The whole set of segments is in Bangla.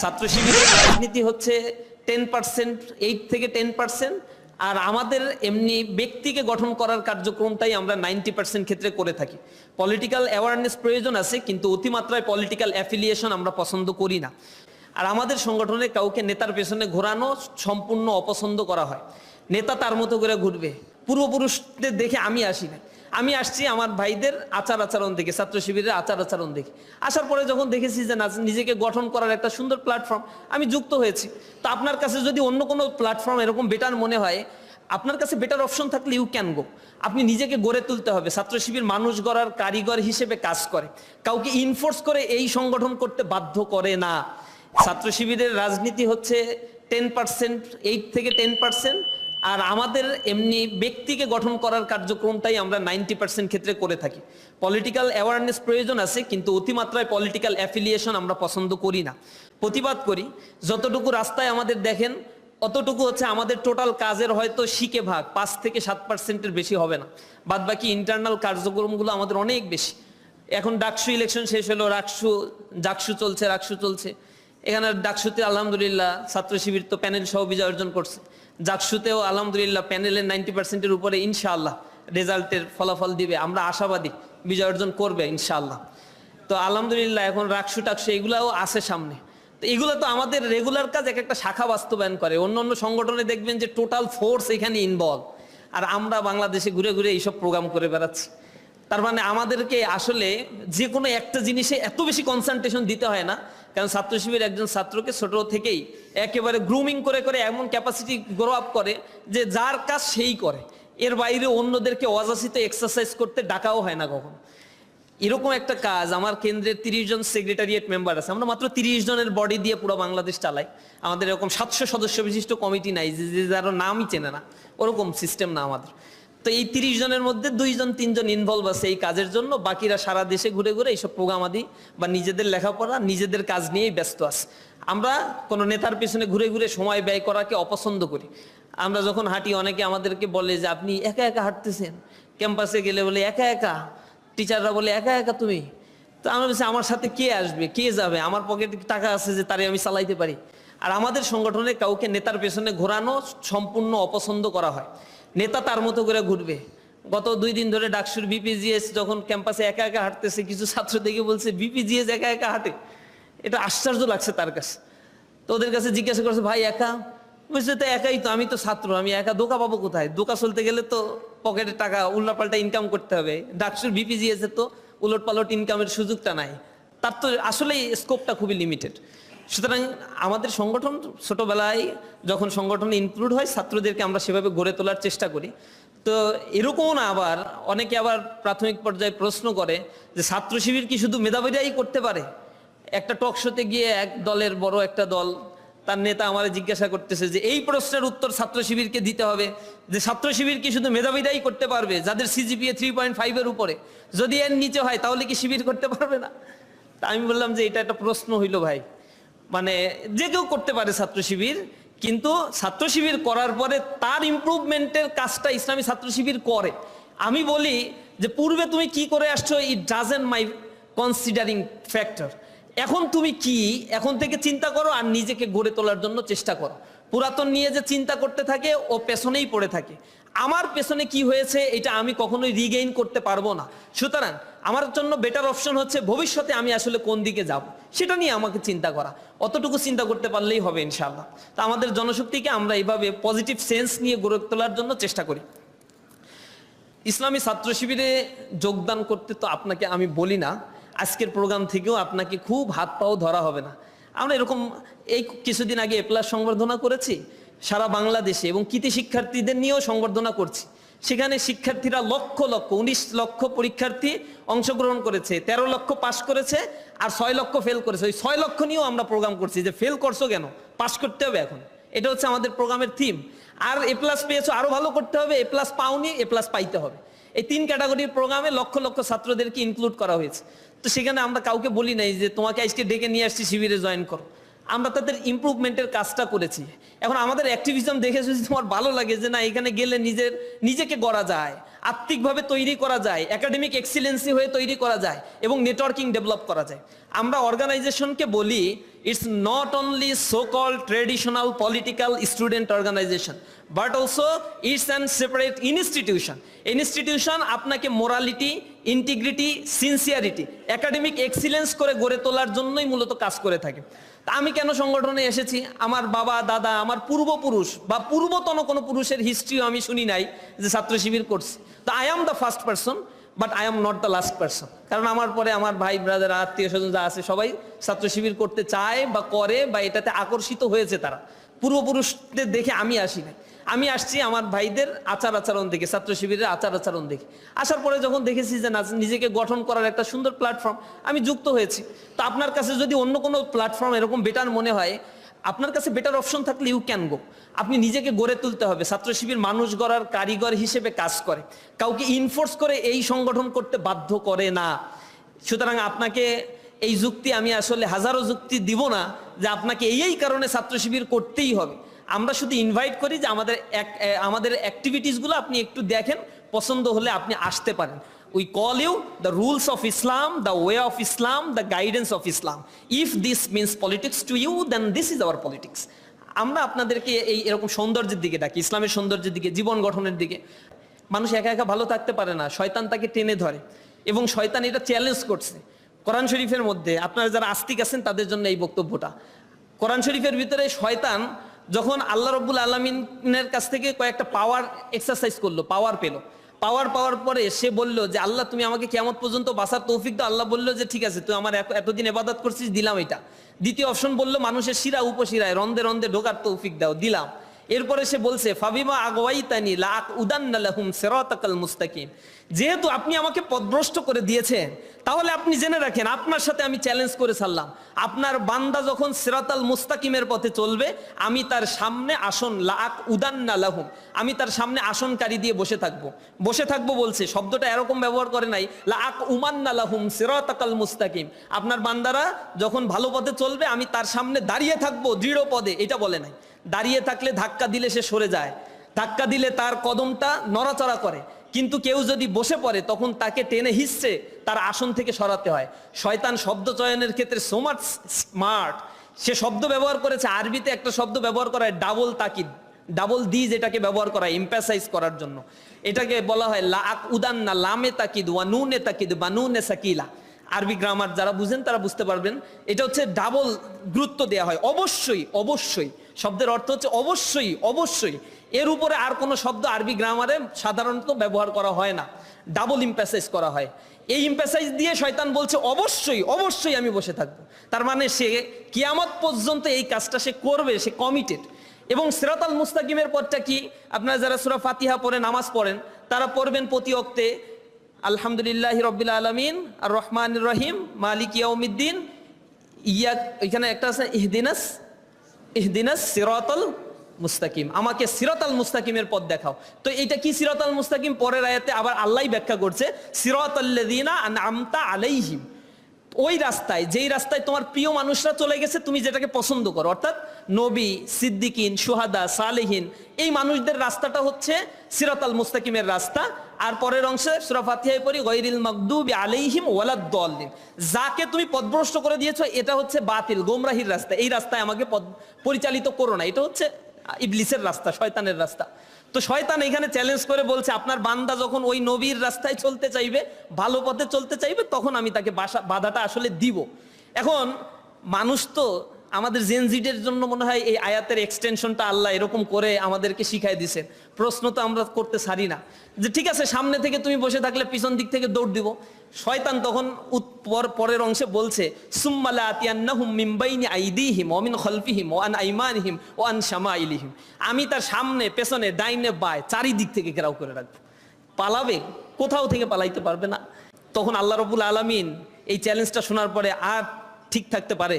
ছাত্র শিবিরের রাজনীতি হচ্ছে টেন পার্সেন্ট এইট থেকে টেন পার্সেন্ট আর আমাদের এমনি ব্যক্তিকে গঠন করার কার্যক্রমটাই আমরা নাইনটি পার্সেন্ট ক্ষেত্রে করে থাকি। পলিটিক্যাল অ্যাওয়ারনেস প্রয়োজন আছে, কিন্তু অতিমাত্রায় পলিটিক্যাল অ্যাফিলিয়েশন আমরা পছন্দ করি না। আর আমাদের সংগঠনে কাউকে নেতার পেছনে ঘোরানো সম্পূর্ণ অপছন্দ করা হয়। নেতা তার মতো করে ঘুরবে। পূর্বপুরুষদের দেখে আমি আসি না। আমি আসছি আমার ভাইদের আচার আচরণ দেখে, ছাত্র শিবিরের আচার আচরণ দেখে। আসার পরে যখন দেখেছি যে না নিজেকে গঠন করার একটা সুন্দর প্ল্যাটফর্ম আমি যুক্ত হয়েছি। তো আপনার কাছে যদি অন্য কোনো প্ল্যাটফর্ম এরকম বেটার মনে হয়, আপনার কাছে বেটার অপশন থাকলে ইউ ক্যান গো আপনি নিজেকে গড়ে তুলতে হবে। ছাত্র শিবির মানুষ গড়ার কারিগর হিসেবে কাজ করে। কাউকে ইনফোর্স করে এই সংগঠন করতে বাধ্য করে না। ছাত্র শিবিরের রাজনীতি হচ্ছে টেন পার্সেন্ট এইট থেকে টেন পার্সেন্ট আর আমাদের এমনি ব্যক্তিকে গঠন করার কার্যক্রমটাই আমরা নাইনটি পার্সেন্ট ক্ষেত্রে করে থাকি। পলিটিক্যাল অ্যাওয়ারনেস প্রয়োজন আছে, কিন্তু অতিমাত্রায় পলিটিক্যাল অ্যাফিলিয়েশন আমরা পছন্দ করি না। প্রতিবাদ করি, যতটুকু রাস্তায় আমাদের দেখেন, অতটুকু হচ্ছে আমাদের টোটাল কাজের হয়তো শিখে ভাগ, পাঁচ থেকে সাত পার্সেন্টের বেশি হবে না। বাদ বাকি ইন্টারনাল কার্যক্রমগুলো আমাদের অনেক বেশি। এখন ডাকসু ইলেকশন শেষ হলো, রাকসু, জাকসু চলছে, রাকসু চলছে। এখানে ডাকসুতে আলহামদুলিল্লাহ ছাত্র শিবির তো প্যানেল সহ বিজয় অর্জন করছে। জাকসুতেও আলহামদুলিল্লাহ প্যানেলের নাইনটি পার্সেন্টের উপরে ইনশাআল্লাহ রেজাল্টের ফলাফল দিবে। আমরা আশাবাদী বিজয় অর্জন করবে ইনশাআল্লাহ। তো আলহামদুলিল্লাহ এখন রাকসু টাকসু এগুলাও আছে সামনে। তো এগুলো তো আমাদের রেগুলার কাজ, এক একটা শাখা বাস্তবায়ন করে। অন্য অন্য সংগঠনে দেখবেন যে টোটাল ফোর্স এখানে ইনভলভ আর আমরা বাংলাদেশে ঘুরে ঘুরে এইসব প্রোগ্রাম করে বেড়াচ্ছি। তার মানে আমাদেরকে আসলে যে কোনো একটা জিনিসে এত বেশি কনসেন্ট্রেশন দিতে হয় না। কারণ ছাত্র শিবির একজন ছাত্রকে ছোট থেকেই একেবারে গ্রুমিং করে করে এমন ক্যাপাসিটি গ্রো আপ করে যে যার কাজ সেই করে। এর বাইরে অন্যদেরকে অযাচিত এক্সারসাইজ করতে ডাকাও হয় না কখনো। এরকম একটা কাজ আমার কেন্দ্রের তিরিশ জন সেক্রেটারিয়েট মেম্বার আছে। আমরা মাত্র তিরিশ জনের বডি দিয়ে পুরো বাংলাদেশ চালাই। আমাদের এরকম সাতশো সদস্য বিশিষ্ট কমিটি নাই, যে যারা নামই চেনে না। ওরকম সিস্টেম না আমাদের। তো এই তিরিশ জনের মধ্যে দুইজন, তিনজন ইনভলভ আছে এই কাজের জন্য। বাকিরা সারা দেশে ঘুরে ঘুরে এইসব প্রোগ্রাম আদি বা নিজেদের লেখাপড়া, নিজেদের কাজ নিয়েই ব্যস্ত আছে। আমরা কোনো নেতার পেছনে ঘুরে ঘুরে সময় ব্যয় করাকে অপছন্দ করি। আমরা যখন হাঁটি, অনেকে আমাদেরকে বলে যে, আপনি একা একা হাঁটতেছেন? ক্যাম্পাসে গেলে বলে, একা একা? টিচাররা বলে, একা একা তুমি? তো আমরা বলছি, আমার সাথে কে আসবে? কে যাবে? আমার পকেটে টাকা আছে যে তারে আমি চালাইতে পারি? আর আমাদের সংগঠনে কাউকে নেতার পেছনে ঘোরানো সম্পূর্ণ অপছন্দ করা হয়। নেতা তার মতো করে ঘুরবে। গত দুই দিন ধরে ডাকসুর বিপিজিএস যখন ক্যাম্পাসে একা একা হাঁটতেছে, কিছু ছাত্র দেখে বলছে বিপিজিএস একা একা হাঁটে। এটা আশ্চর্য লাগছে তার কাছে। তো ওদের কাছে জিজ্ঞাসা করছে, ভাই, একা? বুঝছে তো একাই তো, আমি তো ছাত্র, আমি একা দোকা পাবো কোথায়? দোকা চলতে গেলে তো পকেটে টাকা উল্লাপাল্টা ইনকাম করতে হবে। ডাকসুর বিপিজিএস তো উলট পালট ইনকামের সুযোগটা নাই। তার তো আসলেই স্কোপটা খুবই লিমিটেড সুতরাং আমাদের সংগঠন ছোটবেলায় যখন সংগঠন ইনক্লুড হয়, ছাত্রদেরকে আমরা সেভাবে গড়ে তোলার চেষ্টা করি। তো এরকমও না আবার, অনেকে আবার প্রাথমিক পর্যায়ে প্রশ্ন করে যে ছাত্র শিবির কি শুধু মেধাবীরাই করতে পারে? একটা টক শোতে গিয়ে এক দলের বড় একটা দল, তার নেতা আমার জিজ্ঞাসা করতেছে যে এই প্রশ্নের উত্তর ছাত্র শিবিরকে দিতে হবে, যে ছাত্র শিবির কি শুধু মেধাবীরাই করতে পারবে, যাদের সিজিপিএ থ্রি পয়েন্ট ফাইভের উপরে? যদি এর নিচে হয়, তাহলে কি শিবির করতে পারবে না? তা আমি বললাম যে এটা একটা প্রশ্ন হইল ভাই। মানে যে কেউ করতে পারে ছাত্র শিবির, কিন্তু ছাত্র শিবির করার পরে তার ইম্প্রুভমেন্টের কাজটা ইসলামী ছাত্র শিবির করে। আমি বলি যে পূর্বে তুমি কি করে আসছো it doesn't my considering factor এখন তুমি কি, এখন থেকে চিন্তা করো আর নিজেকে গড়ে তোলার জন্য চেষ্টা করো। পুরাতন নিয়ে যে চিন্তা করতে থাকে, ও পেছনেই পড়ে থাকে। আমার পেছনে কি হয়েছে, এটা আমি কখনোই রিগেইন করতে পারব না। সুতরাং আমার জন্য বেটার অপশন হচ্ছে ভবিষ্যতে আমি আসলে কোন দিকে যাব, সেটা নিয়ে আমাকে চিন্তা করা। অতটুকু চিন্তা করতে পারলেই হবে ইনশাল্লাহ তা আমাদের জনশক্তিকে আমরা এইভাবে পজিটিভ সেন্স নিয়ে গড়ে তোলার জন্য চেষ্টা করি। ইসলামী ছাত্র শিবিরে যোগদান করতে তো আপনাকে আমি বলি না, আজকের প্রোগ্রাম থেকেও আপনাকে খুব হাত পাও ধরা হবে না। আমরা এরকম এই কিছুদিন আগে এপ্লাস সংবর্ধনা করেছি সারা বাংলাদেশে এবং কৃতি শিক্ষার্থীদের নিয়েও সংবর্ধনা করছি। সেখানে শিক্ষার্থীরা লক্ষ লক্ষ, উনিশ লক্ষ পরীক্ষার্থী অংশগ্রহণ করেছে ১৩ লক্ষ পাশ করেছে আর ছয় লক্ষ ফেল করেছে। ওই ছয় লক্ষ নিয়েও আমরা প্রোগ্রাম করছি যে ফেল করছ কেন? পাশ করতে হবে এখন। এটা হচ্ছে আমাদের প্রোগ্রামের থিম আর এ প্লাস পেয়েছ, আরও ভালো করতে হবে। এ প্লাস পাওনি এ প্লাস পাইতে হবে। এই তিন ক্যাটাগরির প্রোগ্রামে লক্ষ লক্ষ ছাত্রদেরকে ইনক্লুড করা হয়েছে। তো সেখানে আমরা কাউকে বলি নাই যে, তোমাকে আজকে ডেকে নিয়ে আসছি, শিবিরে জয়েন করো। আমরা তাদের ইমপ্রুভমেন্টের কাজটা করেছি। এখন আমাদের অ্যাক্টিভিজম দেখে যদি তোমার ভালো লাগে যে না, এখানে গেলে নিজের, নিজেকে গড়া যায়, আত্মিকভাবে তৈরি করা যায় একাডেমিক এক্সিলেন্সি হয়ে তৈরি করা যায় এবং নেটওয়ার্কিং ডেভেলপ করা যায়। আমরা অর্গানাইজেশনকে বলি it's not only so call traditional political student organisation but also it's and separate institution institution আপনাকে morality integrity sincerity academic excellence করে গড়ে তোলার জন্যই মূলত কাজ করে থাকে। তা আমি কেন সংগঠনে এসেছি? আমার বাবা, দাদা, আমার পূর্বপুরুষ বা পূর্বতন কোনো পুরুষের হিস্ট্রিও আমি শুনি নাই যে ছাত্র শিবির করছে। তো I am the first person but I am not the last person কারণ আমার পরে আমার ভাই ব্রাদার আত্মীয় স্বজন যা আছে, সবাই ছাত্র শিবির করতে চায় বা করে বা এটাতে আকর্ষিত হয়েছে তারা। পূর্বপুরুষদের দেখে আমি আসি নাই। আমি আসছি আমার ভাইদের আচার আচরণ দেখে, ছাত্র শিবিরের আচার আচরণ দেখে। আসার পরে যখন দেখেছি যে নিজেকে গঠন করার একটা সুন্দর প্ল্যাটফর্ম আমি যুক্ত হয়েছি। তো আপনার কাছে যদি অন্য কোনো প্ল্যাটফর্ম এরকম বেটার মনে হয়, আপনার কাছে বেটার অপশন থাকলে ইউ ক্যান গো আপনি নিজেকে গড়ে তুলতে হবে। ছাত্র শিবির মানুষ গড়ার কারিগর হিসেবে কাজ করে। কাউকে ইনফোর্স করে এই সংগঠন করতে বাধ্য করে না। সুতরাং আপনাকে এই যুক্তি আমি আসলে হাজারো যুক্তি দিব না যে আপনাকে এই এই কারণে ছাত্র শিবির করতেই হবে। আমরা শুধু ইনভাইট করি যে আমাদের আমাদের অ্যাক্টিভিটিসগুলো আপনি একটু দেখেন, পছন্দ হলে আপনি আসতে পারেন। We call you the rules of Islam the way of Islam the guidance of Islam if this means politics to you then this is our politics আমরা আপনাদেরকে এই এরকম সৌন্দর্যের দিকে ডাকি, ইসলামের সৌন্দর্যের দিকে, জীবন গঠনের দিকে। মানুষ একা একা ভালো থাকতে পারে না, শয়তান তাকে টেনে ধরে। এবং শয়তান এটা চ্যালেঞ্জ করছে। কোরআন শরীফের মধ্যে আপনারা যারা আস্তিক আছেন, তাদের জন্য এই বক্তব্যটা। কোরআন শরীফের ভিতরে শয়তান যখন আল্লাহ রব্বুল আলমিনের কাছ থেকে কয়েকটা পাওয়ার এক্সারসাইজ করল পাওয়ার পেল। পাওয়ার পাওয়ার পরে সে বলল যে, আল্লাহ, তুমি আমাকে কেমন পর্যন্ত বাসার তৌফিক দাও। আল্লাহ বলল যে, ঠিক আছে, তুই আমার এত- এতদিন এবাদত করছিস, দিলাম এটা। দ্বিতীয় অপশন বলল, মানুষের শিরা উপশিরায় রন্ধে রন্ধে ঢোকার তৌফিক দাও। দিলাম। এরপরে সে বলছে, ফাবিমা আগওয়াইতানি লাক উদান্না লাহুম সিরাতাকাল মুস্তাকিম। যেহেতু আপনি আমাকে পদভ্রষ্ট করে দিয়েছেন, তাহলে আপনি জেনে রাখেন, আপনার সাথে আমি চ্যালেঞ্জ করে সারলাম আপনার বান্দা যখন সিরাতাল মুস্তাকিমের পথে চলবে, আমি তার সামনে আসন লাক উদান্না লাহুম, আমি তার সামনে আসনকারী দিয়ে বসে থাকব। বসে থাকব বলছে, শব্দটা এরকম ব্যবহার করে নাই লাক উমান্না লাহুম সিরাতাকাল মুস্তাকিম। আপনার বান্দারা যখন ভালো পথে চলবে, আমি তার সামনে দাঁড়িয়ে থাকব দৃঢ় পদে, এটা বলে নাই। দাঁড়িয়ে থাকলে ধাক্কা দিলে সে সরে যায়। ধাক্কা দিলে তার কদমটা নড়াচড়া করে। কিন্তু কেউ যদি বসে পড়ে, তখন তাকে টেনে হিসছে তার আসন থেকে সরাতে হয়। শয়তান শব্দ চয়নের ক্ষেত্রে সোমার্ট স্মার্ট সে শব্দ ব্যবহার করেছে, আরবিতে একটা শব্দ ব্যবহার করা হয় ডাবল তাকিদ। ডাবল দি যেটাকে ব্যবহার করা হয় ইম্প্যাসাইজ করার জন্য। এটাকে বলা হয় লাক উদান না লামে তাকিদ, ওয়া নুনে তাকিদ, বা নুনে সাকিলা। আরবি গ্রামার যারা বুঝেন তারা বুঝতে পারবেন। এটা হচ্ছে ডাবল গুরুত্ব দেওয়া হয়। অবশ্যই অবশ্যই। শব্দের অর্থ হচ্ছে অবশ্যই অবশ্যই। এর উপরে আর কোনো শব্দ আরবি গ্রামারে সাধারণত ব্যবহার করা হয় না। ডাবল ইম্প্যাসাইজ করা হয়। এই ইম্প্যাসাইজ দিয়ে শয়তান বলছে, অবশ্যই অবশ্যই আমি বসে থাকব। তার মানে সে কিয়ামত পর্যন্ত এই কাজটা সে করবে, সে কমিটেড এবং সিরাতাল মুস্তাকিমের পরটা কি? আপনারা যারা সুরা ফাতিহা পড়ে নামাজ পড়েন, তারা পড়বেন প্রতি অক্তে আলহামদুলিল্লাহ রবিল আলমিন আর রহমান রহিম, মালিক ইয়াউমিদ্দিন, ইয়া, এখানে একটা আছে, ইহদিনাস ইহদিনাস সিরাতল মুস্তাকিম। আমাকে সিরাতাল মুস্তাকিমের পথ দেখাও। তো এটা কি সিরাতাল মুস্তাকিম? পরের আয়াতে আবার আল্লাহ ব্যাখ্যা করছে, সিরাতাল্লাযিনা আনআমতা আলাইহিম। ওই রাস্তায়, যেই রাস্তায় তোমার প্রিয় মানুষরা চলে গেছে, তুমি যেটাকে পছন্দ করো। অর্থাৎ নবী, সিদ্দিকিন, সুহাদা, সালেহীন, এই মানুষদের রাস্তাটা হচ্ছে সিরাতাল মুস্তাকিমের রাস্তা। আর পরের অংশে সুরা ফাতিহায় পড়ি গৈরিল মকদুবি আলাইহিম ওয়ালাদ দলিন যাকে তুমি পদভ্রষ্ট করে দিয়েছ, এটা হচ্ছে বাতিল, গোমরাহির রাস্তা। এই রাস্তায় আমাকে পরিচালিত করো না। এটা হচ্ছে ইবলিসের রাস্তা, শয়তানের রাস্তা। তো শয়তান এখানে চ্যালেঞ্জ করে বলছে, আপনার বান্দা যখন ওই নবীর রাস্তায় চলতে চাইবে, ভালো পথে চলতে চাইবে, তখন আমি তাকে বাসা, বাধাটা আসলে দিব। এখন মানুষ তো আমাদের জেনজিডের জন্য মনে হয় এই আয়াতের এক্সটেনশনটা আল্লাহ এরকম করে আমাদেরকে শিখাই দিছেন প্রশ্ন তো আমরা করতে সারি না। যে ঠিক আছে, সামনে থেকে তুমি বসে থাকলে পিছন দিক থেকে দৌড় দিব। শয়তান তখন পরের অংশে বলছে আমি তার সামনে, পেছনে, ডাইনে, বায়, চারিদিক থেকে ঘেরাও করে রাখব। পালাবে? কোথাও থেকে পালাইতে পারবে না। তখন আল্লাহ রবুল আলমিন এই চ্যালেঞ্জটা শোনার পরে আর ঠিক থাকতে পারে?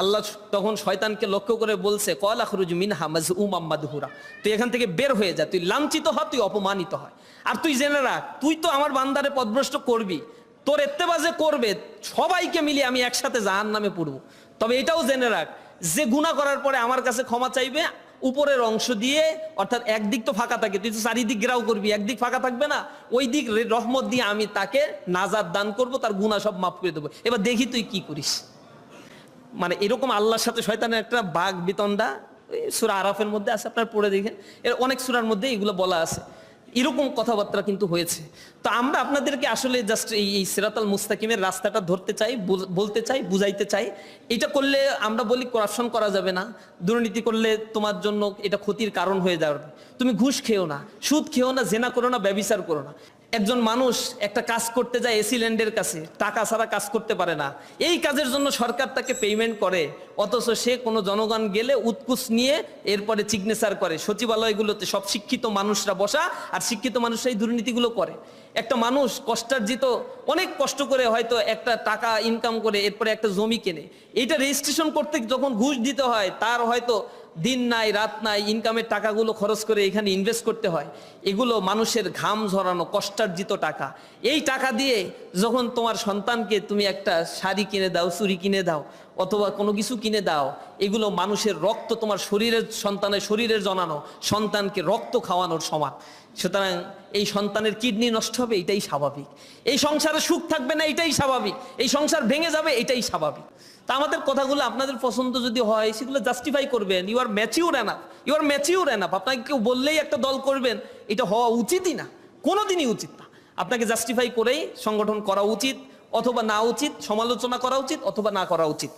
আল্লাহ তখন শয়তানকে লক্ষ্য করে বলছে, কল আখরুজ মিনহা মাজউম আম্মাদহুরা তুই এখান থেকে বের হয়ে যা, তুই লাঞ্ছিত হ, তুই অপমানিত হয় আর তুই জেনে রাখ, তুই তো আমার বান্দারে পদভ্রষ্ট করবি। তোর এত্তেবাজে করবে, সবাইকে মিলিয়ে আমি একসাথে জাহান নামে পড়ব। তবে এটাও জেনে রাখ, যে গুণা করার পরে আমার কাছে ক্ষমা চাইবে, উপরের অংশ দিয়ে, অর্থাৎ একদিক তো ফাঁকা থাকে, তুই তো চারিদিক গ্রাও করবি, একদিক ফাঁকা থাকবে না। ওই দিক রহমত দিয়ে আমি তাকে নাজার দান করব, তার গুণা সব মাফ করে দেবো। এবার দেখি তুই কি করিস। মানে এরকম আল্লাহর সাথে শয়তানের একটা বাঘ বিতণ্ডা সুরা আরাফের মধ্যে আছে, আপনার পড়ে দেখেন। এর অনেক সুরার মধ্যে এগুলো বলা আছে। এরকম কথাবার্তা কিন্তু হয়েছে। তো আমরা আপনাদেরকে আসলে জাস্ট এই এই সিরাতাল মুস্তাকিমের রাস্তাটা ধরতে চাই বলতে চাই, বুঝাইতে চাই। এটা করলে আমরা বলি করাপশন করা যাবে না। দুর্নীতি করলে তোমার জন্য এটা ক্ষতির কারণ হয়ে যাবে। তুমি ঘুষ খেও না, সুদ খেও না, জেনা করো না, ব্যবিচার করো না। একজন মানুষ একটা কাজ করতে যায় এসি ল্যান্ডের কাছে, টাকা ছাড়া কাজ করতে পারে না। এই কাজের জন্য সরকার তাকে পেমেন্ট করে, অথচ সে কোনো জনগণ গেলে উৎকুচ নিয়ে এরপরে সিগনেচার করে। সচিবালয়গুলোতে সব শিক্ষিত মানুষরা বসা আর শিক্ষিত মানুষরা এই দুর্নীতিগুলো করে। একটা মানুষ কষ্টার্জিত, অনেক কষ্ট করে হয়তো একটা টাকা ইনকাম করে, এরপরে একটা জমি কেনে। এটা রেজিস্ট্রেশন করতে যখন ঘুষ দিতে হয়, তার হয়তো দিন নাই, রাত নাই ইনকামের টাকাগুলো খরচ করে এখানে ইনভেস্ট করতে হয়। এগুলো মানুষের ঘাম ঝরানো, কষ্টার্জিত টাকা। এই টাকা দিয়ে যখন তোমার সন্তানকে তুমি একটা শাড়ি কিনে দাও চুরি কিনে দাও, অথবা কোনো কিছু কিনে দাও, এগুলো মানুষের রক্ত তোমার শরীরের, সন্তানের শরীরের জনানো, সন্তানকে রক্ত খাওয়ানোর সমান। সুতরাং এই সন্তানের কিডনি নষ্ট হবে, এটাই স্বাভাবিক। এই সংসারে সুখ থাকবে না, এটাই স্বাভাবিক। এই সংসার ভেঙে যাবে, এটাই স্বাভাবিক। তা আমাদের কথাগুলো আপনাদের পছন্দ যদি হয়, সেগুলো জাস্টিফাই করবেন। You are mature enough you are mature enough আপনাকে কেউ বললেই একটা দল করবেন, এটা হওয়া উচিতই না। কোনোদিনই উচিত না। আপনাকে জাস্টিফাই করেই সংগঠন করা উচিত, অথবা না উচিত, সমালোচনা করা উচিত, অথবা না করা উচিত।